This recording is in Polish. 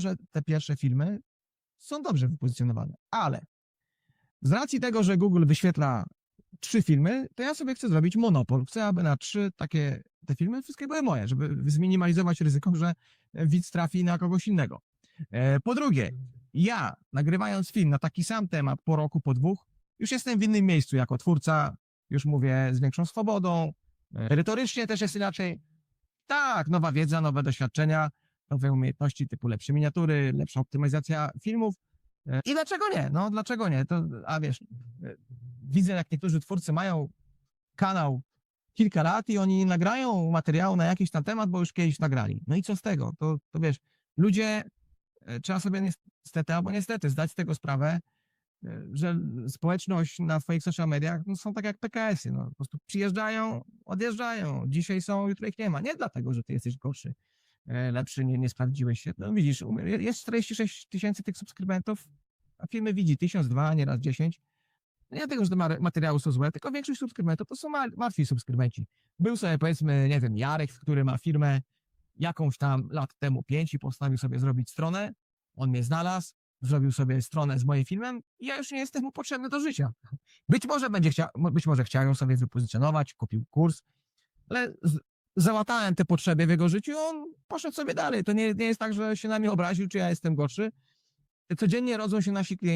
że te pierwsze filmy są dobrze wypozycjonowane, ale z racji tego, że Google wyświetla trzy filmy, to ja sobie chcę zrobić monopol. Chcę, aby na trzy takie te filmy wszystkie były moje, żeby zminimalizować ryzyko, że widz trafi na kogoś innego. E, Po drugie, ja nagrywając film na taki sam temat po roku, po dwóch, już jestem w innym miejscu jako twórca, już mówię z większą swobodą, e, retorycznie też jest inaczej. Tak, nowa wiedza, nowe doświadczenia, nowe umiejętności typu lepsze miniatury, lepsza optymalizacja filmów. E, I dlaczego nie? No dlaczego nie? To, a wiesz, e, widzę jak niektórzy twórcy mają kanał kilka lat i oni nagrają materiał na jakiś tam temat, bo już kiedyś nagrali. No i co z tego? To, to wiesz, ludzie, e, trzeba sobie niestety albo niestety zdać z tego sprawę, że społeczność na twoich social mediach no, są tak jak PKS-y. No, po prostu przyjeżdżają, odjeżdżają. Dzisiaj są, jutro ich nie ma. Nie dlatego, że ty jesteś gorszy, lepszy, nie, nie sprawdziłeś się. No widzisz, jest 46 tysięcy tych subskrybentów, a firmy widzi 1000, 2, nieraz 10. Nie dlatego, że te ma- materiały są złe, tylko większość subskrybentów to są ma- martwi subskrybenci. Był sobie powiedzmy, nie wiem, Jarek, który ma firmę jakąś tam lat temu pięć i postanowił sobie zrobić stronę. On mnie znalazł, zrobił sobie stronę z moim filmem i ja już nie jestem mu potrzebny do życia. Być może będzie chciał, być może chciał ją sobie wypozycjonować, kupił kurs, ale załatałem te potrzeby w jego życiu on poszedł sobie dalej. To nie, nie jest tak, że się na mnie obraził, czy ja jestem gorszy. Codziennie rodzą się nasi klienci.